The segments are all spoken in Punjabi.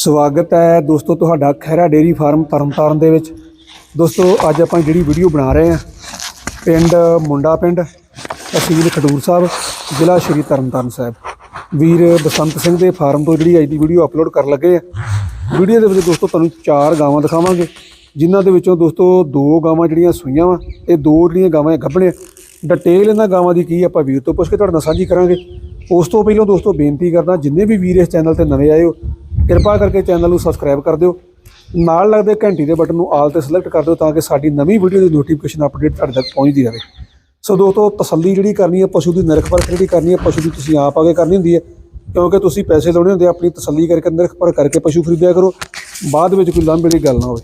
ਸਵਾਗਤ ਹੈ ਦੋਸਤੋ ਤੁਹਾਡਾ ਖੈਰਾ ਡੇਰੀ ਫਾਰਮ ਤਰਨਤਾਰਨ ਦੇ ਵਿੱਚ। ਦੋਸਤੋ, ਅੱਜ ਆਪਾਂ ਜਿਹੜੀ ਵੀਡੀਓ ਬਣਾ ਰਹੇ ਹਾਂ, ਪਿੰਡ ਮੁੰਡਾ ਪਿੰਡ, ਤਹਿਸੀਲ ਖਡੂਰ ਸਾਹਿਬ, ਜ਼ਿਲ੍ਹਾ ਸ਼੍ਰੀ ਤਰਨਤਾਰਨ ਸਾਹਿਬ। ਵੀਰ ਬਸੰਤ ਸਿੰਘ ਦੇ ਫਾਰਮ ਤੋਂ ਜਿਹੜੀ ਅੱਜ ਦੀ ਵੀਡੀਓ ਅਪਲੋਡ ਕਰਨ ਲੱਗੇ ਆ। ਵੀਡੀਓ ਦੇ ਵਿੱਚ ਦੋਸਤੋ ਤੁਹਾਨੂੰ ਚਾਰ ਗਾਵਾਂ ਦਿਖਾਵਾਂਗੇ, ਜਿਨ੍ਹਾਂ ਦੇ ਵਿੱਚੋਂ ਦੋਸਤੋ ਦੋ ਗਾਵਾਂ ਜਿਹੜੀਆਂ ਸੂਈਆਂ ਵਾ ਤੇ ਦੋ ਜਿਹੜੀਆਂ ਗਾਵਾਂ ਗੱਭਣੇ ਡਿਟੇਲ ਇਹਨਾਂ ਗਾਵਾਂ ਦੀ ਕੀ ਆਪਾਂ ਵੀਰ ਤੋਂ ਪੁੱਛ ਕੇ ਤੁਹਾਡੇ ਨਾਲ ਸਾਂਝੀ ਕਰਾਂਗੇ। ਉਸ ਤੋਂ ਪਹਿਲਾਂ ਦੋਸਤੋ ਬੇਨਤੀ ਕਰਦਾ, ਜਿੰਨੇ ਵੀ ਵੀਰ ਇਸ ਚੈਨਲ ਤੇ ਨਵੇਂ ਆਏ ਹੋ ਕਿਰਪਾ ਕਰਕੇ ਚੈਨਲ ਨੂੰ ਸਬਸਕ੍ਰਾਈਬ ਕਰ ਦਿਓ। ਨਾਲ ਲੱਗਦੇ ਘੰਟੀ ਦੇ ਬਟਨ ਨੂੰ ਆਲ ਤੇ ਸਿਲੈਕਟ ਕਰ ਦਿਓ ਤਾਂ ਕਿ ਸਾਡੀ ਨਵੀਂ ਵੀਡੀਓ ਦੀ ਨੋਟੀਫਿਕੇਸ਼ਨ ਅਪਡੇਟ ਤੁਹਾਡੇ ਤੱਕ ਪਹੁੰਚਦੀ ਰਹੇ। ਸੋ ਦੋਸਤੋ ਤਸੱਲੀ ਜਿਹੜੀ ਕਰਨੀ ਹੈ ਪਸ਼ੂ ਦੀ ਨਿਰਖ ਪਰਖ ਜਿਹੜੀ ਕਰਨੀ ਹੈ ਪਸ਼ੂ ਦੀ ਤੁਸੀਂ ਆਪ ਆਗੇ ਕਰਨੀ ਹੁੰਦੀ ਹੈ। ਕਿਉਂਕਿ ਤੁਸੀਂ ਪੈਸੇ ਲਾਉਣੇ ਹੁੰਦੇ ਆ, ਆਪਣੀ ਤਸੱਲੀ ਕਰਕੇ ਨਿਰਖ ਪਰਖ ਕਰਕੇ ਪਸ਼ੂ ਖਰੀਦਿਆ ਕਰੋ। ਬਾਅਦ ਵਿੱਚ ਕੋਈ ਲਾਂਭੇ ਦੀ ਗੱਲ ਨਾ ਹੋਵੇ।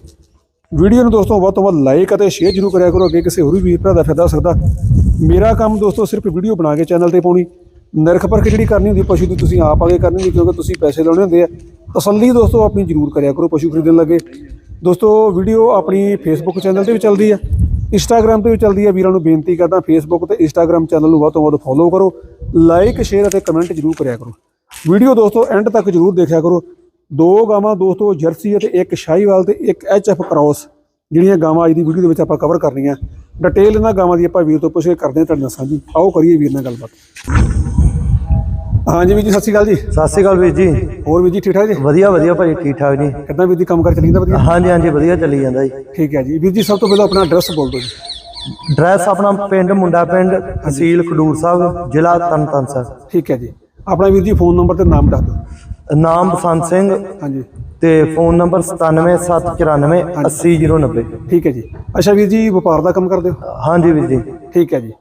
ਵੀਡੀਓ ਨੂੰ ਦੋਸਤੋ ਵੱਧ ਤੋਂ ਵੱਧ ਲਾਈਕ ਅਤੇ ਸ਼ੇਅਰ ਜ਼ਰੂਰ ਕਰਿਆ ਕਰੋ ਅੱਗੇ ਕਿਸੇ ਹੋਰ ਵੀ ਵੀਰ ਭਰਾ ਦਾ ਫਾਇਦਾ ਹੋ ਸਕਦਾ। ਮੇਰਾ ਕੰਮ ਦੋਸਤੋ ਸਿਰਫ ਵੀਡੀਓ ਬਣਾ ਕੇ ਚੈਨਲ ਤੇ ਪਾਉਣੀ। ਨਿਰਖ ਪਰਖ ਜਿਹੜੀ ਕਰਨੀ ਹੁੰਦੀ ਪਸ਼ੂ ਦੀ ਤੁਸੀਂ ਆਪ ਆਗੇ ਕਰਨੀ ਹੁੰਦੀ ਕਿਉਂਕਿ ਤੁਸੀਂ ਪੈਸੇ ਲਾਉਣੇ ਹੁੰਦੇ ਆ। ਤਸੱਲੀ ਦੋਸਤੋ ਆਪਣੀ ਜ਼ਰੂਰ ਕਰਿਆ ਕਰੋ, ਪਸ਼ੂ ਖਰੀਦਣ ਲੱਗੇ। ਦੋਸਤੋ ਵੀਡੀਓ ਆਪਣੀ ਫੇਸਬੁੱਕ ਚੈਨਲ ਤੇ ਵੀ ਚੱਲਦੀ ਆ। ਇੰਸਟਾਗ੍ਰam ਤੇ ਵੀ ਚੱਲਦੀ ਆ। ਵੀਰਾਂ ਨੂੰ ਬੇਨਤੀ ਕਰਦਾ ਫੇਸਬੁੱਕ ਤੇ ਇੰਸਟਾਗ੍ਰam ਚੈਨਲ ਨੂੰ ਵੱਧ ਤੋਂ ਵੱਧ ਫੋਲੋ ਕਰੋ। ਲਾਈਕ ਸ਼ੇਅਰ ਅਤੇ ਕਮੈਂਟ ਜ਼ਰੂਰ ਕਰਿਆ ਕਰੋ। ਵੀਡੀਓ ਦੋਸਤੋ ਐਂਡ ਤੱਕ ਜ਼ਰੂਰ ਦੇਖਿਆ ਕਰੋ। ਦੋ ਗਾਵਾਂ ਦੋਸਤੋ, ਜਰਸੀ ਅਤੇ ਇੱਕ ਸ਼ਾਹੀਵਾਲ ਤੇ ਇੱਕ ਐਚਐਫ ਕ੍ਰਾਸ ਜਿਹੜੀਆਂ ਗਾਵਾਂ ਅੱਜ ਦੀ ਵੀਡੀਓ ਦੇ ਵਿੱਚ ਆਪਾਂ ਕਵਰ ਕਰਨੀਆਂ। ਡਿਟੇਲ ਇਹਨਾਂ ਗਾਵਾਂ ਦੀ ਆਪਾਂ ਵੀਰ ਤੋਂ ਪੁੱਛ ਕੇ ਕਰਦੇ ਹਾਂ ਤੁਹਾਡੇ ਨਾਲ ਸਾਂਝੀ। ਆਓ ਕਰੀਏ ਵੀਰ ਨਾਲ ਗੱਲਬਾਤ। ਹਾਂਜੀ ਵੀਰ ਜੀ ਸਤਿ ਸ਼੍ਰੀ ਅਕਾਲ ਜੀ। ਸਤਿ ਸ਼੍ਰੀ ਅਕਾਲ ਵੀਰ ਜੀ। ਹੋਰ ਵੀਰ ਜੀ ਠੀਕ ਠਾਕ ਜੀ? ਵਧੀਆ ਵਧੀਆ ਭਾਜੀ ਠੀਕ ਠਾਕ ਜੀ। ਕਿੱਦਾਂ ਵੀਰ ਜੀ ਕੰਮ ਕਰ ਚੱਲੀ ਜਾਂਦਾ ਵਧੀਆ? ਹਾਂਜੀ ਹਾਂਜੀ ਵਧੀਆ ਚੱਲੀ ਜਾਂਦਾ ਜੀ। ਠੀਕ ਹੈ ਜੀ। ਵੀਰ ਜੀ ਸਭ ਤੋਂ ਪਹਿਲਾਂ ਆਪਣਾ ਐਡਰੈਸ ਬੋਲ ਦਿਓ ਜੀ। ਡਰੈਸ ਆਪਣਾ ਪਿੰਡ ਮੁੰਡਾ ਪਿੰਡ ਤਹਿਸੀਲ ਖਡੂਰ ਸਾਹਿਬ ਜ਼ਿਲ੍ਹਾ ਤਰਨਤਾਰਨ ਸਾਹਿਬ। ਠੀਕ ਹੈ ਜੀ। ਆਪਣਾ ਵੀਰ ਜੀ ਫੋਨ ਨੰਬਰ ਤੇ ਨਾਮ ਦੱਸ ਦਿਓ। ਨਾਮ ਬਸੰਤ ਸਿੰਘ ਹਾਂਜੀ। ਤੇ ਫੋਨ ਨੰਬਰ 9774 80090 ਠੀਕ ਹੈ ਜੀ। ਅੱਛਾ ਵੀਰ ਜੀ ਵਪਾਰ ਦਾ ਕੰਮ ਕਰਦੇ ਹੋ? ਹਾਂਜੀ ਵੀਰ ਜੀ। ਠੀਕ ਹੈ ਜੀ।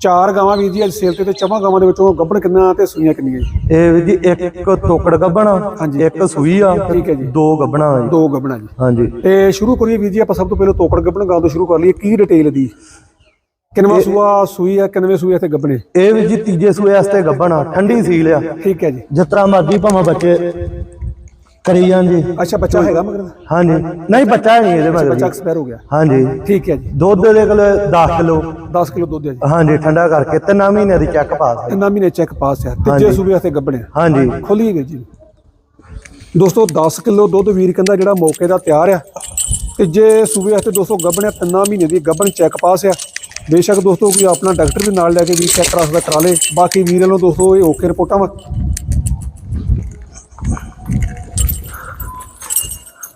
ਚਾਰ ਗਾਵਾਂ ਵੀਰ ਜੀ ਅੱਜ ਸੇਲ ਤੇ ਤੇ ਚਵਾਂ ਗਾਵਾਂ ਦੇ ਵਿੱਚੋਂ ਗੱਭਣ ਕਿੰਨਾ ਤੇ ਸੂਈਆਂ ਕਿੰਨੀਆਂ ਜੀ? ਇਹ ਵੀਰ ਜੀ ਇੱਕ ਤੋਕੜ ਗੱਬਣਾ ਹਾਂਜੀ। ਇੱਕ ਸੂਈ ਆ ਠੀਕ ਹੈ ਜੀ। ਦੋ ਗੱਬਣਾ ਜੀ। ਦੋ ਗੱਭਣਾ ਜੀ। ਹਾਂਜੀ। ਤੇ ਸ਼ੁਰੂ ਕਰੀਏ ਵੀਰ ਜੀ ਆਪਾਂ ਸਭ ਤੋਂ ਪਹਿਲਾਂ ਤੋਕੜ ਗੱਭਣ ਗਾਂ ਤੋਂ ਸ਼ੁਰੂ ਕਰ ਲਈਏ। ਕੀ ਡਿਟੇਲ ਦੀ? ਕਿੰਨਵਾਂ ਸੂਆ ਸੂਈ ਆ ਕਿੰਨਵੇਂ ਸੂਏ ਤੇ ਗੱਭਣੇ ਇਹ ਵੀਰ ਜੀ ਤੀਜੇ ਸੂਏ ਵਾਸਤੇ ਗੱਬਣਾ ਠੰਡੀ ਸੀਲ ਆ। ਠੀਕ ਹੈ ਜੀ। ਜਿਸ ਤਰ੍ਹਾਂ ਮਰਜ਼ੀ ਭਾਵੇਂ ਬੱਚੇ ਕਰੀ ਜਾਣ ਜੀ ਅੱਛਾ ਬੱਚਾ ਹੈਗਾ ਮਗਰ ਦਾ? ਹਾਂਜੀ। ਨਹੀਂ ਬੱਚਾ ਨਹੀਂ ਇਹਦੇ ਮਗਰ ਬੱਚਾ ਜੀ। ਐਕਸਪਾਇਰ ਹੋ ਗਿਆ। ਹਾਂਜੀ। ਠੀਕ ਹੈ ਜੀ। ਦੁੱਧ ਦੇ ਕੋਲ 10 ਕਿਲੋ। 10 ਕਿਲੋ ਦੁੱਧ ਹੈ ਜੀ। ਹਾਂਜੀ ਠੰਡਾ ਕਰਕੇ ਤਿੰਨਾਂ ਮਹੀਨੇ ਦੀ ਚੈੱਕ ਪਾਸ ਹੈ। ਇੰਨਾ ਮਹੀਨੇ ਚੈੱਕ ਪਾਸ ਆ ਤੀਜੇ ਹਾਂਜੀ। ਸੂਬੇ ਵਾਸਤੇ ਗੱਭਣੇ ਹਾਂਜੀ। ਖੋਲੀਏ ਵੀਰ ਜੀ। ਦੋਸਤੋ 10 ਕਿਲੋ ਦੁੱਧ ਵੀਰ ਕਹਿੰਦਾ ਜਿਹੜਾ ਮੌਕੇ ਦਾ ਤਿਆਰ ਆ। ਤੇ ਜੇ ਸੂਬੇ ਵਾਸਤੇ ਦੋਸਤੋ ਗੱਭਣੇ ਤਿੰਨਾਂ ਮਹੀਨੇ ਦੀ ਗੱਭਣ ਚੈੱਕ ਪਾਸ ਆ। ਬੇਸ਼ੱਕ ਦੋਸਤੋ ਕੋਈ ਆਪਣਾ ਡਾਕਟਰ ਵੀ ਨਾਲ ਲੈ ਕੇ ਵੀ ਚੈੱਕ ਕਰਾ ਸਕਦਾ ਕਰਾ ਲੇ। ਬਾਕੀ ਵੀਰ ਵੱਲੋਂ ਦੋਸਤੋ ਇਹ ਓਕੇ ਰਿਪੋਰਟਾਂ ਵਾ।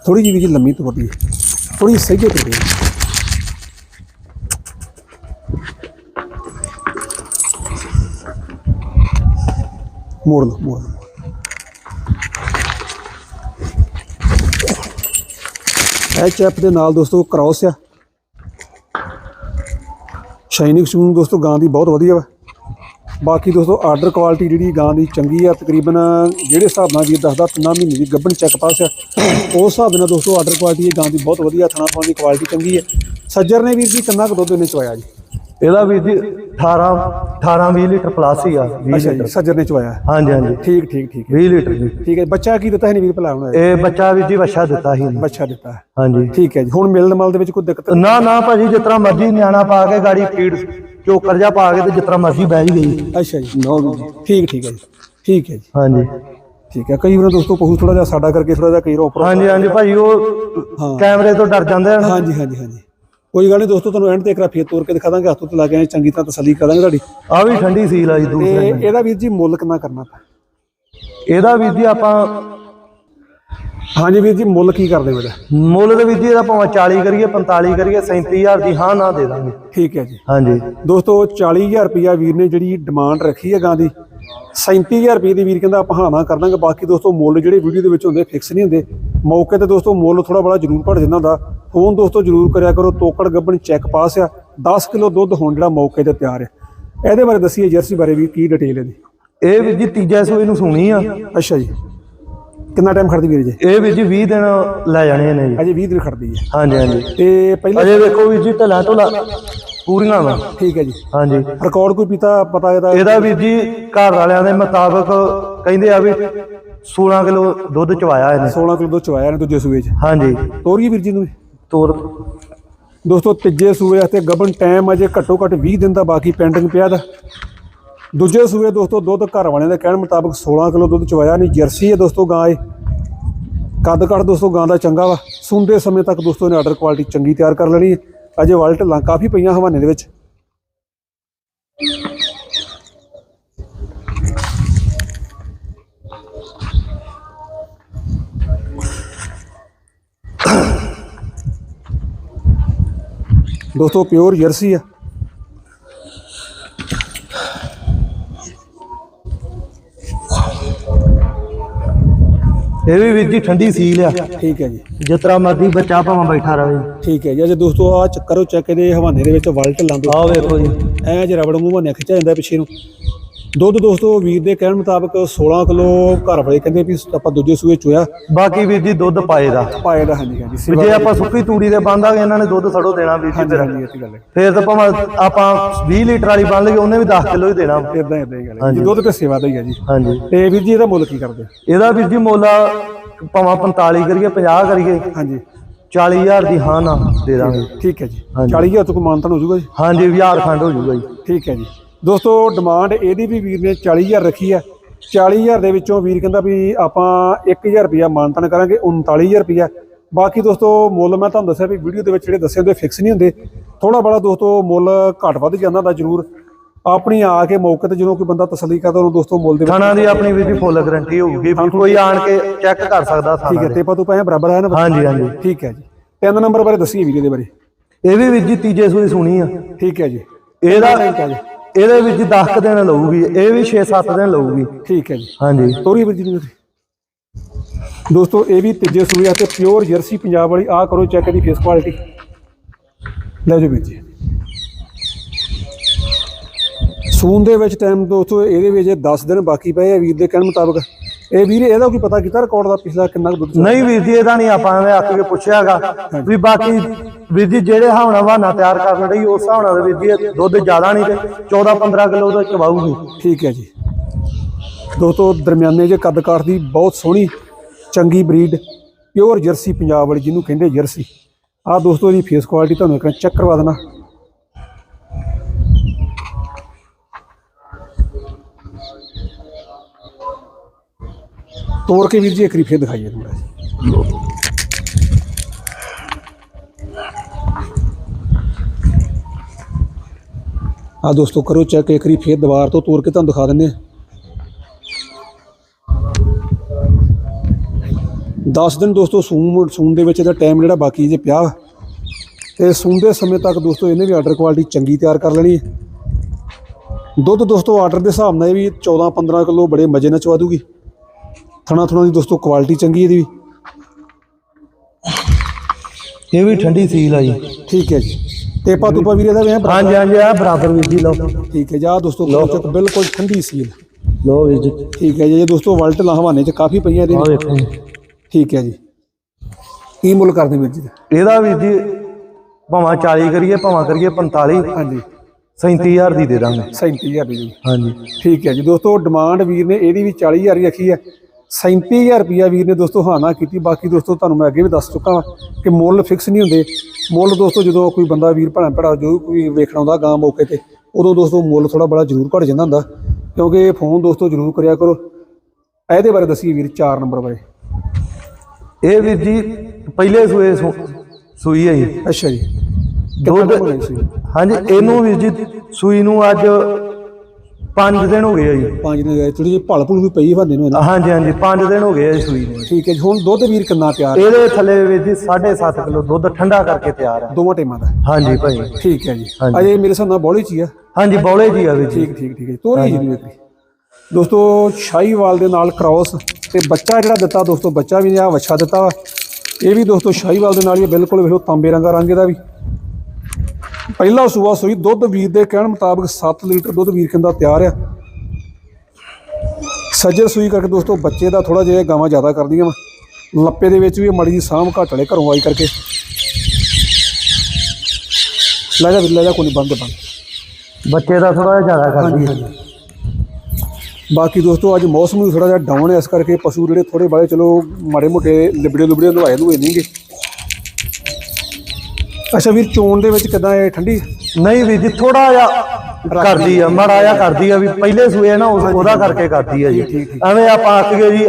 ਥੋੜੀ ਜਿਹੀ ਵੀ ਜੀ ਲੰਮੀ ਤੁਰਦੀ ਹੈ ਥੋੜੀ ਸਹੀ ਤੁਰਦੀ ਮੋੜ ਲਓ ਮੋੜ ਲਓ। ਐਚਐਫ ਦੇ ਨਾਲ ਦੋਸਤੋ ਕ੍ਰਾਸ ਆ ਸ਼ਾਈਨਿੰਗ ਸੂਨ ਦੋਸਤੋ ਗਾਂ ਦੀ ਬਹੁਤ ਵਧੀਆ ਵਾ। ਬਾਕੀ ਦੋਸਤੋ ਆਰਡਰ ਕੁਆਲਿਟੀ ਜਿਹੜੀ ਗਾਂ ਦੀ ਚੰਗੀ ਆ, ਤਕਰੀਬਨ ਜਿਹੜੇ ਹਿਸਾਬ ਨਾਲ ਵੀ ਦੱਸਦਾ, ਤਿੰਨਾਂ ਮਹੀਨੇ ਦੀ ਗੱਭਣ ਚੈੱਕ ਪਾਸ ਆ। ਉਸ ਹਿਸਾਬ ਨਾਲ ਦੋਸਤੋ ਆਰਡਰ ਕੁਆਲਿਟੀ ਇਹ ਗਾਂ ਦੀ ਬਹੁਤ ਵਧੀਆ ਥਣਾ ਪਾਉਣ ਦੀ ਕੁਆਲਿਟੀ ਚੰਗੀ ਹੈ ਸੱਜਰ ਨੇ ਵੀਰ ਜੀ ਕਿੰਨਾ ਕੁ ਦੁੱਧ ਇਹਨੇ ਚਵਾਇਆ ਜੀ? ਇਹਦਾ ਵੀਰ ਜੀ 18 18 20 ਲੀਟਰ ਪਲੱਸ ਹੀ ਆ 20 ਅੱਛਾ ਜੀ ਲੀਟਰ। ਸੱਜਰ ਨੇ ਚਵਾਇਆ ਹਾਂਜੀ ਹਾਂਜੀ। ਠੀਕ ਠੀਕ ਠੀਕ। ਹੈ 20 ਲੀਟਰ ਜੀ। ਠੀਕ ਹੈ ਬੱਚਾ ਕੀ ਦਿੱਤਾ ਹੈ ਨਹੀਂ ਵੀਰ ਭਲਾ ਹੁਣ ਇਹ ਬੱਚਾ ਵੀਰ ਜੀ ਵੱਛਾ ਦਿੱਤਾ ਸੀ। ਬੱਚਾ ਦਿੱਤਾ। ਹੈ ਹਾਂਜੀ। ਠੀਕ ਹੈ ਜੀ। ਹੁਣ ਮਿਲਣ ਮਲ ਦੇ ਵਿੱਚ ਕੋਈ ਦਿੱਕਤ ਨਾ ਨਾ ਭਾਜੀ ਜਿਸ ਤਰ੍ਹਾਂ ਮਰਜ਼ੀ ਨਿਆਣਾ ਪਾ ਕੇ ਗਾੜੀ ਫੀਡ ਚੋਕਰ ਜਾ ਪਾ ਕੇ ਤੇ ਜਿਸ ਤਰ੍ਹਾਂ ਮਰਜ਼ੀ ਬਹਿ ਹੀ ਗਈ ਅੱਛਾ ਜੀ। ਨੋ ਜੀ। ਠੀਕ ਠੀਕ ਹੈ ਜੀ। ਠੀਕ ਹੈ ਜੀ। ਹਾਂਜੀ। ਠੀਕ ਹੈ। ਕਈ ਵਾਰ ਦੋਸਤੋ ਪਸ਼ੂ ਥੋੜਾ ਜਿਹਾ ਸਾਡਾ ਕਰਕੇ ਥੋੜਾ ਜਿਹਾ ਕਈ ਵਾਰ ਉੱਪਰ ਹਾਂਜੀ ਹਾਂਜੀ ਭਾਜੀ ਉਹ ਹਾਂ। ਕੈਮਰੇ ਤੋਂ ਡਰ ਜਾਂਦੇ ਹਨ ਹਾਂਜੀ ਹਾਂਜੀ ਹਾਂਜੀ। ਕੋਈ ਗੱਲ ਨਹੀਂ ਦੋਸਤੋ ਤੁਹਾਨੂੰ ਐਂਡ ਤੇ ਇੱਕ ਵਾਰ ਫੇਰ ਤੋਰ ਕੇ ਦਿਖਾ ਦਾਂਗੇ ਹੱਥੋਂ ਤੇ ਲਾ ਕੇ ਚੰਗੀ ਤਰ੍ਹਾਂ ਤਸੱਲੀ ਕਰ ਦਾਂਗੇ ਤੁਹਾਡੀ। ਆ ਵੀ ਠੰਡੀ ਸੀਲ ਆ ਜੀ ਤੇ ਦੂਸਰੇ। ਇਹਦਾ ਵੀਰ ਜੀ ਮੁੱਲ ਕਿੰਨਾ ਕਰਨਾ ਇਹਦਾ ਵੀਰ ਜੀ ਆਪਾਂ ਹਾਂਜੀ ਵੀਰ ਜੀ ਮੁੱਲ ਕੀ ਕਰਦੇ ਮੇਰਾ ਮੁੱਲ ਦੇ ਵੀਰ ਜੀ ਇਹਦਾ ਭਾਵੇਂ 40 ਕਰੀਏ 45 ਕਰੀਏ 37000 ਦੀ ਹਾਂ ਨਾ ਦੇ ਦਾਂਗੇ। ਠੀਕ ਹੈ ਜੀ। ਹਾਂਜੀ। ਦੋਸਤੋ 40000 ਰੁਪਿਆ ਵੀਰ ਨੇ ਜਿਹੜੀ ਡਿਮਾਂਡ ਰੱਖੀ ਹੈ ਗਾਂ ਦੀ 37000 ਰੁਪਏ ਦੀ ਵੀਰ ਕਹਿੰਦਾ ਆਪਾਂ ਹਾਨਾ ਕਰ ਦਾਂਗੇ ਬਾਕੀ ਦੋਸਤੋ ਮੁੱਲ ਜਿਹੜੇ ਵੀਡੀਓ ਦੇ ਵਿੱਚ ਹੁੰਦੇ ਫਿਕਸ ਨਹੀਂ ਹੁੰਦੇ। ਮੌਕੇ ਤੇ ਦੋਸਤੋ ਮੁੱਲ ਥੋੜਾ ਬੜਾ ਜ਼ਰੂਰ ਭੜ ਜਾਂਦਾ ਹੁੰਦਾ। ਫੋਨ ਦੋਸਤੋ ਜ਼ਰੂਰ ਕਰਿਆ ਕਰੋ ਤੋਕੜ ਗੱਬਣ ਚੈੱਕ ਪਾਸ ਆ। 10 ਕਿਲੋ ਦੁੱਧ ਹੁਣ ਜਿਹੜਾ ਮੌਕੇ ਤੇ ਤਿਆਰ ਹੈ ਇਹਦੇ ਬਾਰੇ ਦੱਸੀਏ ਜਰਸੀ ਬਾਰੇ ਵੀ ਕੀ ਡਿਟੇਲ ਹੈ ਦੀ ਇਹ ਵੀਰ ਜੀ ਤੀਜਾ ਸੂਏ ਨੂੰ ਸੁਣੀ ਆ। ਅੱਛਾ ਜੀ। ਕਿੰਨਾ ਟਾਈਮ ਖੜਦੀ ਵੀਰ ਜੀ? ਇਹ ਵੀਰ ਜੀ 20 ਦਿਨ ਲੈ ਜਾਣੇ ਨੇ ਜੀ। ਅਜੇ 20 ਦਿਨ ਖੜਦੀ ਹੈ। ਹਾਂਜੀ ਹਾਂਜੀ। ਤੇ ਪਹਿਲੇ ਅਜੇ ਵੇਖੋ ਵੀਰ ਜੀ ਢਲਾ ਢੋਲਾ। ਪੂਰੀਆਂ ਵਾ ਠੀਕ ਹੈ ਜੀ। ਹਾਂਜੀ। ਰਿਕਾਰਡ ਕੋਈ ਪੀਤਾ ਪਤਾ ਇਹਦਾ ਇਹਦਾ ਵੀਰ ਜੀ ਘਰ ਵਾਲਿਆਂ ਦੇ ਮੁਤਾਬਕ ਕਹਿੰਦੇ ਆ ਵੀ 16 ਕਿਲੋ ਦੁੱਧ ਚਵਾਇਆ ਇਹਨੇ। 16 ਕਿਲੋ ਦੁੱਧ ਚਵਾਇਆ ਨੇ ਦੂਜੇ ਸੂਏ 'ਚ। ਹਾਂਜੀ। ਤੋਰੀਏ ਵੀਰ ਜੀ ਨੂੰ। ਤੋਰ। ਦੋਸਤੋ ਤੀਜੇ ਸੂਏ ਵਾਸਤੇ ਗੱਬਨ ਟਾਈਮ ਅਜੇ ਘੱਟੋ ਘੱਟ 20 ਦਿਨ ਦਾ ਬਾਕੀ ਪੈਂਡਿੰਗ ਪਿਆ ਦਾ ਦੂਜੇ ਸੂਏ ਦੋਸਤੋ ਦੁੱਧ ਘਰ ਵਾਲਿਆਂ ਦੇ ਕਹਿਣ ਮੁਤਾਬਕ 16 ਕਿਲੋ ਦੁੱਧ ਚਵਾਇਆ ਨਹੀਂ ਜਰਸੀ ਹੈ ਦੋਸਤੋ ਗਾਂ ਇਹ। ਕੱਦ ਕੱਦ ਦੋਸਤੋ ਗਾਂ ਦਾ ਚੰਗਾ ਵਾ। ਸੁਣਦੇ ਸਮੇਂ ਤੱਕ ਦੋਸਤੋ ਨੇ ਆਰਡਰ ਕੁਆਲਿਟੀ ਚੰਗੀ ਤਿਆਰ ਕਰ ਲੈਣੀ ਹੈ। ਅਜੇ ਵਾਲਟ ਲਾਂ ਕਾਫੀ ਪਈਆਂ ਹਵਾਨੇ ਦੇ ਵਿੱਚ। ਦੋਸਤੋ ਪਿਓਰ ਜਰਸੀ ਆ। ਇਹ ਵੀ ਵੀਰ ਜੀ ਠੰਡੀ ਸੀਲ ਆ। ਠੀਕ ਹੈ ਜੀ। ਜਿਸ ਤਰ੍ਹਾਂ ਮਰਜ਼ੀ ਬੱਚਾ ਭਾਵੇਂ ਬੈਠਾ ਰਵੇ। ਠੀਕ ਹੈ ਜੀ। ਅਜੇ ਦੋਸਤੋ ਆ ਚੱਕਰੋ ਚੱਕ ਦੇ ਹਵਾਨੇ ਦੇ ਵਿੱਚ ਵਾਲਟ ਲਾਂਦੋ ਆਹ ਵੇਖੋ ਜੀ। ਐ ਜੇ ਰਬੜ ਮੂੰਹ ਬੰਨਿਆ ਖਿੱਚਿਆ ਜਾਂਦਾ ਪਿੱਛੇ ਨੂੰ। ਦੁੱਧ ਦੋਸਤੋ ਵੀਰ ਦੇ ਕਹਿਣ ਮੁਤਾਬਕ 16 ਕਿਲੋ ਘਰ ਵਾਲੇ ਕਹਿੰਦੇ ਵੀ ਆਪਾਂ ਦੂਜੇ ਸੂਏ ਚੋਇਆ। ਬਾਕੀ ਵੀਰ ਜੀ ਦੁੱਧ ਪਾਏ ਦਾ। ਪਾਏ ਦਾ ਹਾਂਜੀ ਹਾਂਜੀ ਜੇ ਆਪਾਂ ਸੁੱਕੀ ਤੂੜੀ ਦੇ ਬੰਦਾਂਗੇ ਇਹਨਾਂ ਨੇ ਦੁੱਧ ਸੜੋ ਦੇਣਾ ਵੀਰ ਜੀ ਫਿਰ। ਫੇਰ ਤਾਂ ਭਾਵੇਂ ਆਪਾਂ 20 ਲੀਟਰ ਵਾਲੀ ਬਣ ਲਈਏ ਉਹਨੇ ਵੀ 10 ਕਿਲੋ ਹੀ ਦੇਣਾ। ਇਦਾਂ ਇਦਾਂ ਹੀ ਗੱਲ ਹੈ। ਦੁੱਧ ਤੇ ਸੇਵਾ ਦਾ ਹੀ ਹੈ ਜੀ। ਹਾਂਜੀ। ਤੇ ਵੀਰ ਜੀ ਇਹਦਾ ਮੁੱਲ ਕੀ ਕਰਦੇ? ਇਹਦਾ ਵੀਰ ਜੀ ਮੁੱਲ ਭਾਵੇਂ 45 ਕਰੀਏ 50 ਕਰੀਏ। ਹਾਂਜੀ। 40000 ਦੀ ਹਾਂ ਨਾ ਦੇ ਦਾਂਗੇ। ਠੀਕ ਹੈ ਜੀ। ਹਾਂਜੀ। 40000 ਤੋਂ ਮਾਨਤਨ ਹੋ ਜਾਊਗਾ ਜੀ? ਹਾਂਜੀ ਹਜ਼ਾਰ ਖੰਡ ਹੋ ਜਾਊਗਾ ਜੀ। ਠੀਕ ਹੈ ਜੀ। ਦੋਸਤੋ ਡਿਮਾਂਡ ਇਹਦੀ ਵੀ ਵੀਰ ਨੇ 40000 ਰੱਖੀ ਹੈ। 40000 ਦੇ ਵਿੱਚੋਂ ਵੀਰ ਕਹਿੰਦਾ ਵੀ ਆਪਾਂ 1000 ਰੁਪਿਆ ਮਾਨਤਨ ਕਰਾਂਗੇ 39000 ਰੁਪਿਆ ਬਾਕੀ ਦੋਸਤੋ ਮੁੱਲ ਮੈਂ ਤੁਹਾਨੂੰ ਦੱਸਿਆ ਵੀ ਵੀਡੀਓ ਦੇ ਵਿੱਚ ਜਿਹੜੇ ਦੱਸੇ ਹੁੰਦੇ ਫਿਕਸ ਨਹੀਂ ਹੁੰਦੇ। ਥੋੜਾ ਬੜਾ ਦੋਸਤੋ ਮੁੱਲ ਘੱਟ ਵੱਧ ਜਾਂਦਾ ਹੁੰਦਾ ਜ਼ਰੂਰ। ਆਪਣੀ ਆ ਕੇ ਮੌਕੇ ਤੇ ਜਦੋਂ ਕੋਈ ਬੰਦਾ ਤਸੱਲੀ ਕਰਦਾ ਉਹਨੂੰ ਦੋਸਤੋ ਮੁੱਲ ਦੇ ਖਾਣਾ ਦੀ ਆਪਣੀ ਜੀ ਫੁੱਲ ਗਾਰੰਟੀ ਹੋਊਗੀ ਵੀ ਕੋਈ ਆਣ ਕੇ ਚੈੱਕ ਕਰ ਸਕਦਾ ਠੀਕ ਹੈ ਤੇ ਪਾ ਤੂੰ ਪੈਸੇ ਬਰਾਬਰ ਹੈ ਨਾ ਹਾਂਜੀ ਹਾਂਜੀ। ਠੀਕ ਹੈ ਜੀ। ਤਿੰਨ ਨੰਬਰ ਬਾਰੇ ਦੱਸੀਏ ਵੀਡੀਓ ਦੇ ਬਾਰੇ। ਇਹ ਵੀ ਵੀਰ ਜੀ ਤੀਜੇ ਸੂਈ ਸੁਣੀ ਆ। ਠੀਕ ਹੈ ਜੀ। ਇਹਦਾ ਇਹਦੇ ਵਿੱਚ 10 ਕੁ ਦਿਨ ਲਊਗੀ ਇਹ ਵੀ 6-7 ਦਿਨ ਲਊਗੀ। ਠੀਕ ਹੈ ਜੀ। ਹਾਂਜੀ। ਤੋਰੀ ਵੀਰ ਜੀ ਨੂੰ ਦੋਸਤੋ ਇਹ ਵੀ ਤੀਜੇ ਸੂਏ ਆ ਤੇ ਪਿਓਰ ਜਰਸੀ ਪੰਜਾਬ ਵਾਲੀ ਆ ਕਰੋ ਚੈੱਕ ਦੀ ਫੇਸ ਕੁਆਲਿਟੀ ਲੈ ਜਾਓ ਵੀਰ ਜੀ। ਸੂਨ ਦੇ ਵਿੱਚ ਟਾਈਮ ਦੋਸਤੋ ਇਹਦੇ ਵਿੱਚ 10 ਦਿਨ ਬਾਕੀ ਪਏ ਆ ਵੀਰ ਦੇ ਕਹਿਣ ਮੁਤਾਬਕ। ਇਹ ਵੀਰ ਇਹਦਾ ਕੋਈ ਪਤਾ ਕੀਤਾ ਰਿਕਾਰਡ ਦਾ ਪਿਛਲਾ ਕਿੰਨਾ ਕੁ ਦੁੱਧ? ਨਹੀਂ ਵੀਰ ਜੀ ਇਹਦਾ ਨਹੀਂ ਆਪਾਂ ਐਵੇਂ ਆਖ ਕੇ ਪੁੱਛਿਆਗਾ। ਵੀ ਬਾਕੀ ਵੀਰ ਜੀ ਜਿਹੜੇ ਨਾਲ ਬਹਾਨਾ ਤਿਆਰ ਕਰਨ ਲਈ ਉਸ ਹਿਸਾਬ ਨਾਲ ਵੀਰ ਜੀ ਦੁੱਧ ਜ਼ਿਆਦਾ ਨਹੀਂ ਤੇ 14-15 ਕਿਲੋ ਦਾ ਚਵਾਊਗੀ ਠੀਕ ਹੈ ਜੀ। ਦੋਸਤੋ ਦਰਮਿਆਨੇ ਜੇ ਕੱਦ ਕਾਠ ਦੀ ਬਹੁਤ ਸੋਹਣੀ ਚੰਗੀ ਬਰੀਡ ਪਿਓਰ ਜਰਸੀ ਪੰਜਾਬ ਵਾਲੀ ਜਿਹਨੂੰ ਕਹਿੰਦੇ ਜਰਸੀ। ਆਹ ਦੋਸਤੋ ਇਹਦੀ ਫੇਸ ਕੁਆਲਿਟੀ ਤੁਹਾਨੂੰ ਇੱਕ ਚੈੱਕ ਕਰਵਾ ਦੇਣਾ। ਤੋੜ ਕੇ ਵੀਰ ਜੀ, ਇੱਕ ਵਾਰੀ ਫੇਰ ਦਿਖਾਈਏ ਥੋੜਾ ਆ ਦੋਸਤੋ, ਕਰੋ ਚੈੱਕ ਇੱਕ ਵਾਰੀ ਫੇਰ ਦੁਬਾਰ ਤੋਂ ਤੋੜ ਕੇ ਤੁਹਾਨੂੰ ਦਿਖਾ ਦਿੰਦੇ ਆ 10 ਦਿਨ ਦੋਸਤੋ ਸੂਨ ਸੂਨ ਦੇ ਵਿੱਚ ਇਹਦਾ ਟਾਈਮ ਜਿਹੜਾ ਬਾਕੀ ਜੇ ਪਿਆ ਵਾ। ਤੇ ਸੂਨ ਦੇ ਸਮੇਂ ਤੱਕ ਦੋਸਤੋ, ਇਹਨੇ ਵੀ ਆਰਡਰ ਕੁਆਲਿਟੀ ਚੰਗੀ ਤਿਆਰ ਕਰ ਲੈਣੀ ਹੈ। ਦੁੱਧ ਦੋਸਤੋ ਆਰਡਰ ਦੇ ਹਿਸਾਬ ਨਾਲ ਇਹ ਵੀ 14 15 ਕਿਲੋ ਬੜੇ ਮਜ਼ੇ ਨਾਲ ਚਵਾ ਦੂਗੀ। ਥਣਾ ਥਣਾ ਦੀ ਦੋਸਤੋ ਕੁਆਲਿਟੀ ਚੰਗੀ ਇਹਦੀ ਵੀ। ਇਹ ਵੀ ਠੰਡੀ ਸੀਲ ਆ ਜੀ। ਠੀਕ ਹੈ ਜੀ। ਤੇਪਾ ਤੁਪਾ ਵੀਰੇ ਦਾ ਵੀ ਬਰਾ- ਹਾਂਜੀ ਹਾਂਜੀ ਆ ਬਰਾਬਰ ਵੀਰ ਜੀ ਲਓ। ਠੀਕ ਹੈ ਜਾ ਦੋਸਤੋ ਕਰੋ ਚੈੱਕ ਬਿਲਕੁਲ ਠੰਡੀ ਸੀਲ। ਲਓ ਵੀਰ ਜੀ। ਠੀਕ ਹੈ ਜੀ ਇਹ ਦੋਸਤੋ ਵਲਟ ਹਵਾਨੇ ਚ ਕਾਫੀ ਪਈਆਂ ਜੀ। ਠੀਕ ਹੈ ਜੀ। ਕੀ ਮੁੱਲ ਕਰਦੇ ਵੀਰ ਜੀ? ਦਾ? ਇਹਦਾ ਵੀਰ ਜੀ ਭਾਵੇਂ 40 ਕਰੀਏ ਭਾਵੇਂ ਕਰੀਏ 45 ਹਾਂਜੀ। 37000 ਦੀ ਦੇ ਦਾਂਗੇ। 37000 ਦੀ ਜੀ ਹਾਂਜੀ। ਠੀਕ ਹੈ ਜੀ ਦੋਸਤੋ ਡਿਮਾਂਡ ਵੀਰ ਨੇ ਇਹਦੀ ਵੀ 40000 ਹੀ ਰੱਖੀ ਹੈ। 37000 ਰੁਪਿਆ ਵੀਰ ਨੇ ਦੋਸਤੋ ਹਾਂ ਨਾ ਕੀਤੀ। ਬਾਕੀ ਦੋਸਤੋ ਤੁਹਾਨੂੰ ਮੈਂ ਅੱਗੇ ਵੀ ਦੱਸ ਚੁੱਕਾ ਕਿ ਮੁੱਲ ਫਿਕਸ ਨਹੀਂ ਹੁੰਦੇ। ਮੁੱਲ ਦੋਸਤੋ ਜਦੋਂ ਕੋਈ ਬੰਦਾ ਵੀਰ ਭੈਣ ਭਰਾ ਜੋ ਕੋਈ ਵੇਖਣਾ ਹੁੰਦਾ ਗਾਂ ਮੌਕੇ ਤੇ ਉਦੋਂ ਦੋਸਤੋ ਮੁੱਲ ਥੋੜਾ ਬੜਾ ਜ਼ਰੂਰ ਘਟ ਜਾਂਦਾ ਹੁੰਦਾ। ਕਿਉਂਕਿ ਫੋਨ ਦੋਸਤੋ ਜ਼ਰੂਰ ਕਰਿਆ ਕਰੋ। ਇਹਦੇ ਬਾਰੇ ਦੱਸੀਏ ਵੀਰ 4 ਨੰਬਰ ਬਾਰੇ। ਇਹ ਵੀਰ ਜੀ ਪਹਿਲੇ ਸੂਏ ਸੂਈ ਹੈ ਜੀ। ਅੱਛਾ ਜੀ। ਦੁੱਧ ਹਾਂਜੀ ਇਹਨੂੰ ਵੀਰ ਜੀ ਸੂਈ ਨੂੰ ਅੱਜ 5 ਦਿਨ ਹੋ ਗਏ ਆ ਜੀ। ਪੰਜ ਦਿਨ ਗਏ ਥੋੜੀ ਜਿਹੀ ਭਲ ਭੁਲ ਵੀ ਪਈ ਹਵਾਨੇ ਨੂੰ। ਇਹਨੂੰ। ਹਾਂਜੀ ਹਾਂਜੀ 5 ਦਿਨ ਹੋ ਗਏ ਆ ਜੀ ਸੂਈ ਨੂੰ। ਠੀਕ ਹੈ ਜੀ ਹੁਣ ਦੁੱਧ ਵੀਰ ਕਿੰਨਾ ਤਿਆਰ ਇਹਦੇ ਥੱਲੇ ਵੀਰ ਜੀ 7.5 ਕਿਲੋ ਦੁੱਧ ਠੰਡਾ ਕਰਕੇ ਤਿਆਰ ਆ। ਦੋਵਾਂ ਟਾਈਮਾਂ ਦਾ। ਹਾਂਜੀ ਭਾਈ। ਠੀਕ ਹੈ ਜੀ। ਹਾਂਜੀ। ਅਜੇ ਮੇਰੇ ਹਿਸਾਬ ਨਾਲ ਬੋਲੀ ਚ ਹੀ ਆ। ਹਾਂਜੀ ਬੌਲੇ ਜੀ ਆ ਵੀਰ ਜੀ। ਠੀਕ ਠੀਕ ਠੀਕ ਹੈ ਤੋਰੀ ਜੀ ਨੂੰ ਦੋਸਤੋ ਸ਼ਾਹੀਵਾਲ ਦੇ ਨਾਲ ਕ੍ਰਾਸ ਤੇ ਬੱਚਾ ਜਿਹੜਾ ਦਿੱਤਾ ਦੋਸਤੋ ਬੱਚਾ ਵੀ ਆ ਵੱਛਾ ਦਿੱਤਾ ਵਾ। ਇਹ ਵੀ ਦੋਸਤੋ ਸ਼ਾਹੀਵਾਲ ਦੇ ਨਾਲ ਹੀ ਆ, ਬਿਲਕੁਲ ਵੇਖੋ ਤਾਂਬੇ ਰੰਗਾ ਰੰਗ ਇਹਦਾ ਵੀ। ਪਹਿਲਾ ਸੂਆ ਸੂਈ ਦੁੱਧ ਵੀਰ ਦੇ ਕਹਿਣ ਮੁਤਾਬਕ 7 ਲੀਟਰ ਦੁੱਧ ਵੀਰ ਕਹਿੰਦਾ ਤਿਆਰ ਆ। ਸੱਜੇ ਸੂਈ ਕਰਕੇ ਦੋਸਤੋ ਬੱਚੇ ਦਾ ਥੋੜਾ ਜਿਹਾ ਗਾਵਾਂ ਜ਼ਿਆਦਾ ਕਰਦੀਆਂ ਵਾ। ਲੱਪੇ ਦੇ ਵਿੱਚ ਵੀ ਮੜੀ ਜੀ ਸਾਂਭ ਘੱਟ ਵਾਲੇ ਘਰੋਂ ਆਈ ਕਰਕੇ। ਲੈ ਜਾ ਲੈ ਜਾ ਕੋਈ ਬੰਦ ਬੰਦ। ਬੱਚੇ ਦਾ ਥੋੜਾ ਜਿਹਾ ਜ਼ਿਆਦਾ ਕਰਦੀ ਹੈ ਬਾਕੀ ਦੋਸਤੋ ਅੱਜ ਮੌਸਮ ਵੀ ਥੋੜਾ ਜਿਹਾ ਡਾਊਨ ਹੈ ਇਸ ਕਰਕੇ ਪਸ਼ੂ ਜਿਹੜੇ ਥੋੜੇ ਬਾਲੇ ਚਲੋ ਮਾੜੇ ਮੋਟੇ ਲਿਬੜੇ ਲੁਬੜੇ ਨਵਾਏ ਨੂੰ ਨਹੀਂਗੇ ਅੱਛਾ ਵੀਰ ਚੋਣ ਦੇ ਵਿੱਚ ਕਿਦਾਂ ਇਹ ਠੰਡੀ? ਨਹੀਂ ਵੀਰ ਜੀ ਥੋੜਾ ਜਿਹਾ ਕਰਦੀ ਆ ਮਾੜਾ ਜਿਹਾ ਕਰਦੀ ਆ ਵੀ ਪਹਿਲੇ ਸੂਏ ਨਾ ਉਸ ਉਹਦਾ ਕਰਕੇ ਕਰਦੀ ਆ ਜੀ। ਐਵੇਂ ਆਪਾਂ ਆਖ ਗਏ ਜੀ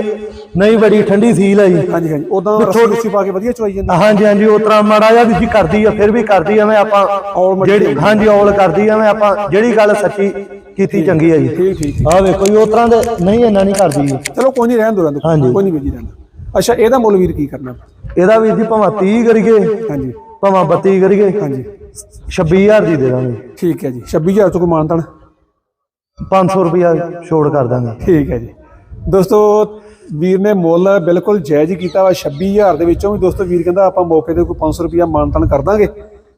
ਨਹੀਂ ਬੜੀ ਠੰਡੀ ਸੀਲ ਹੈ ਜੀ। ਹਾਂਜੀ ਹਾਂਜੀ। ਉਦਾਂ ਰੱਸੀ ਰੁੱਸੀ ਪਾ ਕੇ ਵਧੀਆ ਚਵਾਈ ਜਾਂਦੀ। ਹਾਂਜੀ ਹਾਂਜੀ ਉਹ ਤਰ੍ਹਾਂ ਮਾੜਾ ਜਿਹਾ ਵੀ ਜੀ ਕਰਦੀ ਆ ਫਿਰ ਵੀ ਕਰਦੀ ਆ ਮੈਂ ਆਪਾਂ ਜਿਹੜੀ ਹਾਂਜੀ ਔਲ ਕਰਦੀ ਆ ਮੈਂ ਆਪਾਂ ਜਿਹੜੀ ਗੱਲ ਸੱਚੀ ਕੀਤੀ ਚੰਗੀ ਆ ਜੀ। ਠੀਕ ਠੀਕ ਆ ਵੇਖੋ ਜੀ ਉਹ ਤਰ੍ਹਾਂ ਦੇ ਨਹੀਂ ਇੰਨਾ ਨਹੀਂ ਕਰਦੀ ਜੀ। ਚਲੋ ਕੋਈ ਨਹੀਂ ਰਹਿਣ ਦੋ ਰਹਿਣ। ਹਾਂਜੀ। ਕੋਈ ਨਹੀਂ ਵੀਰ ਜੀ ਰਹਿਣ ਦਿਓ। ਅੱਛਾ ਇਹਦਾ ਮੁੱਲ ਵੀਰ ਕੀ ਕਰਨਾ? ਇਹਦਾ ਵੀਰ ਜੀ ਭਾਵੇਂ 30 ਕਰੀਏ। ਹਾਂਜੀ। ਭਾਵੇਂ 32 ਕਰੀਏ ਹਾਂਜੀ। 26000 ਦੀ ਦੇ ਦਾਂਗੇ। ਠੀਕ ਹੈ ਜੀ। 26000 ਤੋਂ ਕੋਈ ਮਾਨਤਾਨ? 500 ਰੁਪਿਆ ਛੋੜ ਕਰ ਦਾਂਗੇ। ਠੀਕ ਹੈ ਜੀ। ਦੋਸਤੋ ਵੀਰ ਨੇ ਮੁੱਲ ਬਿਲਕੁਲ ਜਾਇਜ਼ ਕੀਤਾ ਵਾ। 26000 ਦੇ ਵਿੱਚੋਂ ਵੀ ਦੋਸਤੋ ਵੀਰ ਕਹਿੰਦਾ ਆਪਾਂ ਮੌਕੇ ਤੇ ਕੋਈ 500 ਰੁਪਿਆ ਮਾਨਤਾਨ ਕਰ ਦਾਂਗੇ।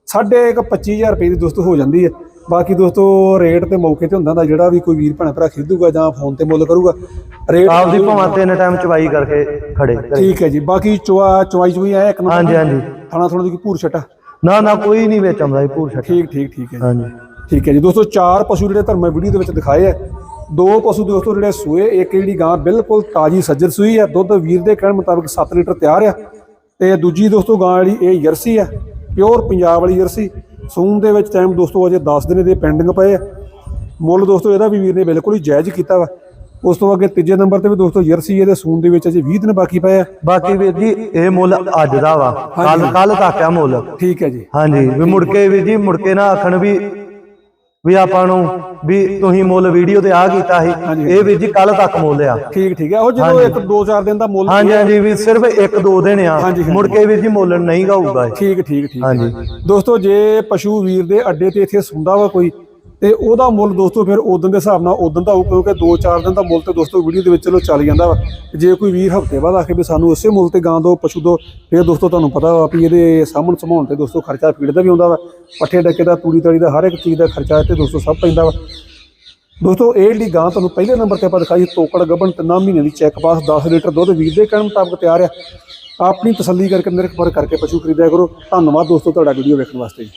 ਸਾਢੇ ਕੁ 25000 ਰੁਪਏ ਦੀ ਦੋਸਤੋ ਹੋ ਜਾਂਦੀ ਹੈ। ਬਾਕੀ ਦੋਸਤੋ ਰੇਟ ਤੇ ਮੌਕੇ ਤੇ ਹੁੰਦਾ ਦਾ ਜਿਹੜਾ ਵੀ ਕੋਈ ਵੀਰ ਭੈਣ ਭਰਾ ਖਰੀਦੂਗਾ ਜਾਂ ਫੋਨ ਤੇ ਮੁੱਲ ਕਰੂਗਾ ਰੇਟ ਆਪਦੀ ਭਾਵੇਂ ਤਿੰਨ ਟਾਈਮ ਚਵਾਈ ਕਰਕੇ ਖੜੇ। ਠੀਕ ਹੈ ਜੀ। ਬਾਕੀ ਚੁਆ ਚਵਾਈ ਚੁਈ ਐ ਇੱਕ ਹਾਂਜੀ ਹਾਂਜੀ। ਥਾਣਾ ਥੋੜਾ ਦੀ ਭੂਰ ਛਟਾ। ਨਾ ਨਾ ਕੋਈ ਨਹੀਂ ਵਿੱਚ ਆਉਂਦਾ ਪੂਰ ਛੱਟ। ਠੀਕ ਠੀਕ ਠੀਕ ਹੈ ਜੀ। ਹਾਂਜੀ। ਠੀਕ ਹੈ ਜੀ। ਦੋਸਤੋ ਚਾਰ ਪਸ਼ੂ ਜਿਹੜੇ ਤੁਹਾਨੂੰ ਮੈਂ ਵੀਡੀਓ ਦੇ ਵਿੱਚ ਦਿਖਾਏ ਆ ਦੋ ਪਸ਼ੂ ਦੋਸਤੋ ਜਿਹੜੇ ਸੂਏ ਇੱਕ ਜਿਹੜੀ ਗਾਂ ਬਿਲਕੁਲ ਤਾਜੀ ਸੱਜਰ ਸੂਈ ਆ ਦੁੱਧ ਵੀਰ ਦੇ ਕਹਿਣ ਮੁਤਾਬਕ 7 ਲੀਟਰ ਤਿਆਰ ਆ। ਤੇ ਦੂਜੀ ਦੋਸਤੋ ਗਾਂ ਜਿਹੜੀ ਇਹ ਜਰਸੀ ਆ ਪਿਓਰ ਪੰਜਾਬ ਵਾਲੀ ਜਰਸੀ। ਸੂਨ ਦੇ ਵਿੱਚ ਟਾਈਮ ਦੋਸਤੋ ਅਜੇ 10 ਦਿਨ ਦੇ ਪੈਂਡਿੰਗ ਪਏ ਆ। ਮੁੱਲ ਦੋਸਤੋ ਇਹਦਾ ਵੀ ਵੀਰ ਨੇ ਬਿਲਕੁਲ ਹੀ ਜਾਇਜ਼ ਕੀਤਾ ਵਾ। ਉਸ ਤੋਂ ਅੱਗੇ ਤੀਜੇ ਨੰਬਰ ਤੇ ਵੀ ਦੋਸਤੋ ਜਰਸੀ ਇਹਦੇ ਸੂਨ ਦੇ ਵਿੱਚ ਅਜੇ 20 ਦਿਨ ਬਾਕੀ ਪਏ ਆ। ਬਾਕੀ ਵੀਰ ਜੀ ਇਹ ਮੁੱਲ ਅੱਜ ਦਾ ਵਾ। ਕੱਲ ਕੱਲ ਤੱਕ ਆ ਮੁੱਲ। ਠੀਕ ਹੈ ਜੀ। ਹਾਂਜੀ ਵੀ ਮੁੜ ਕੇ ਵੀਰ ਜੀ ਮੁੜ ਕੇ ਨਾ ਆਖਣ ਵੀ ਵੀ ਆਪਾਂ ਨੂੰ ਵੀ ਤੁਸੀਂ ਮੁੱਲ ਵੀਡੀਓ ਤੇ ਆ ਕੀਤਾ ਸੀ ਇਹ ਵੀਰ ਜੀ ਕੱਲ ਤੱਕ ਮੁੱਲ ਆ। ਠੀਕ ਠੀਕ ਹੈ ਉਹ ਜਦੋਂ ਇੱਕ ਦੋ ਚਾਰ ਦਿਨ ਦਾ ਮੁੱਲ ਹਾਂਜੀ ਹਾਂਜੀ ਵੀ ਸਿਰਫ ਇੱਕ ਦੋ ਦਿਨ ਆ। ਮੁੜ ਕੇ ਵੀਰ ਜੀ ਮੁੱਲ ਨਹੀਂ ਗਾਊਗਾ। ਠੀਕ ਠੀਕ ਠੀਕ ਹਾਂਜੀ। ਦੋਸਤੋ ਜੇ ਪਸ਼ੂ ਵੀਰ ਦੇ ਅੱਡੇ ਤੇ ਇੱਥੇ ਸੁੰਦਾ ਵਾ ਕੋਈ ਤੇ ਉਹਦਾ ਮੁੱਲ ਦੋਸਤੋ ਫਿਰ ਉਦੋਂ ਦੇ ਹਿਸਾਬ ਨਾਲ ਉਦੋਂ ਦਾ ਹੋਊ, ਕਿਉਂਕਿ 2-4 ਦਿਨ ਦਾ ਮੁੱਲ ਤੇ ਦੋਸਤੋ ਵੀਡੀਓ ਦੇ ਵਿੱਚ ਚਲੋ ਚੱਲ ਜਾਂਦਾ ਵਾ। ਜੇ ਕੋਈ ਵੀਰ ਹਫ਼ਤੇ ਬਾਅਦ ਆਖੇ ਵੀ ਸਾਨੂੰ ਉਸੇ ਮੁੱਲ ਤੇ ਗਾਂ ਦੋ, ਪਸ਼ੂ ਦੋ, ਫਿਰ ਦੋਸਤੋ ਤੁਹਾਨੂੰ ਪਤਾ ਵਾ ਵੀ ਇਹਦੇ ਸਾਹਮਣ ਸਮਾਉਣ ਤੇ ਦੋਸਤੋ ਖਰਚਾ ਫੀਡ ਦਾ ਵੀ ਆਉਂਦਾ ਵਾ। ਪੱਠੇ ਡੱਕੇ ਦਾ, ਤੂੜੀ ਤੜੀ ਦਾ, ਹਰ ਇੱਕ ਚੀਜ਼ ਦਾ ਖਰਚਾ ਤੇ ਦੋਸਤੋ ਸਭ ਪੈਂਦਾ ਵਾ। ਦੋਸਤੋ ਇਹ ਜਿਹੜੀ ਗਾਂ ਤੁਹਾਨੂੰ ਪਹਿਲੇ ਨੰਬਰ ਤੇ ਆਪਾਂ ਦਿਖਾਈ, ਤੋਕੜ ਗੱਬਣ ਤਿੰਨਾਂ ਮਹੀਨੇ ਦੀ ਚੈੱਕ ਪਾਸ 10 ਲੀਟਰ ਦੁੱਧ ਵੀਰ ਦੇ ਕਹਿਣ ਮੁਤਾਬਕ ਤਿਆਰ ਆ। ਆਪਣੀ ਤਸੱਲੀ ਕਰਕੇ ਨਿਰਖਪਰ ਕਰਕੇ ਪਸ਼ੂ ਖਰੀਦਿਆ ਕਰੋ। ਧੰਨਵਾਦ ਦੋਸਤੋ ਤੁਹਾਡਾ ਵੀਡੀਓ ਵੇਖਣ ਵਾਸਤੇ। ਜੀ